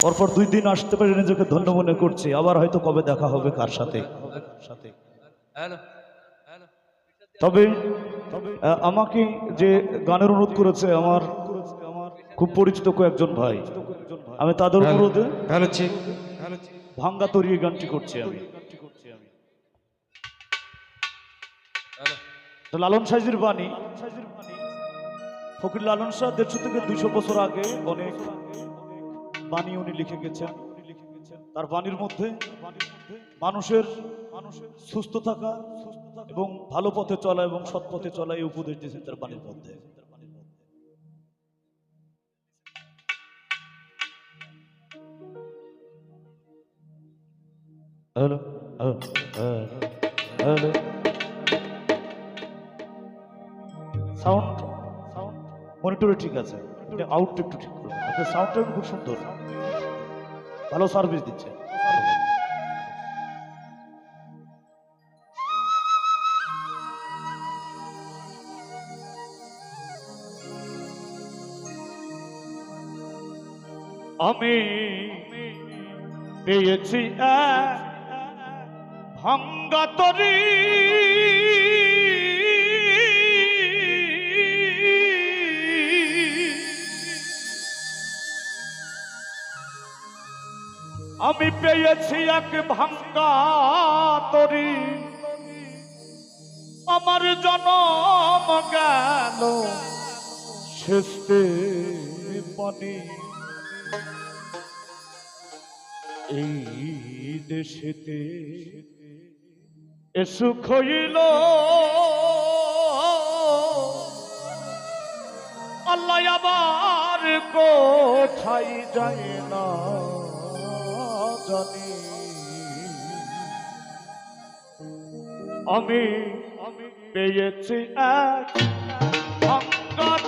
পরপর দুই দিন আসতে পারি নিজেকে ধন্য মনে করছি। আবার হয়তো কবে দেখা হবে কার সাথে? তবে আমাকে যে গানের অনুরোধ করেছে আমার খুব পরিচিত কয়েকজন ভাই। আমি তাদের অনুরোধে ভাঙ্গা তরিয়ে গানটি করছি আমি। লালন সাইজির বাণী। ফকির লালন শাহ দেড়শো থেকে দুইশো বছর আগে অনেক বাণী উনি লিখে গেছেন। তার বাণীর মধ্যে মানুষের মানুষের সুস্থ থাকা এবং ভালো পথে চলা এবং সৎ পথে চলা এই উপদেশ দিয়েছেন তার বাণীর মধ্যে। হ্যালো হ্যালো সাউন্ড সাউন্ড, মনিটরে ঠিক আছে। আউটটা একটু ঠিক আপনার সাউন্ডটা খুব সুন্দর। ভালো সার্ভিস দিচ্ছে। আমি পেয়েছি ভাঙ্গা তরি। আমি পেয়েছি এক ভাঙ্গা তরি। আমার জনম গেল শেষতে পানি এই দেশেতে সুখ হইল। আল্লাহ আবার কোথায় যায় না। জানি আমি। আমি পেয়েছি এক ভাঙ্গা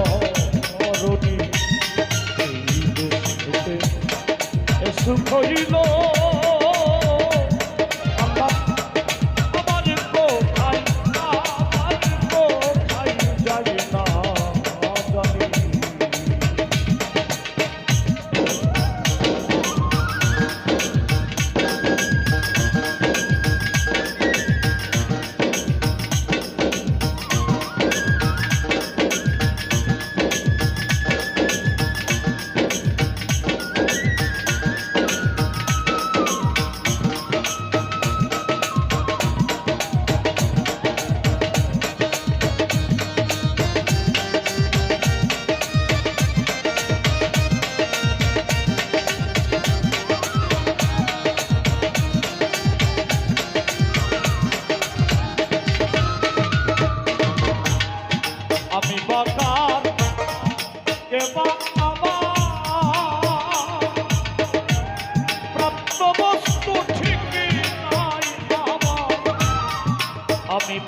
এই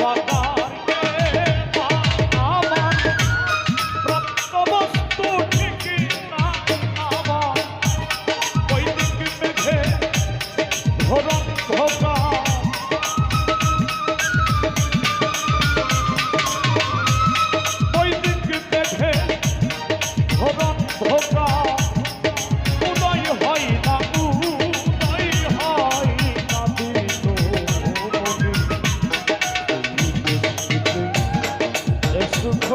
দুঃখ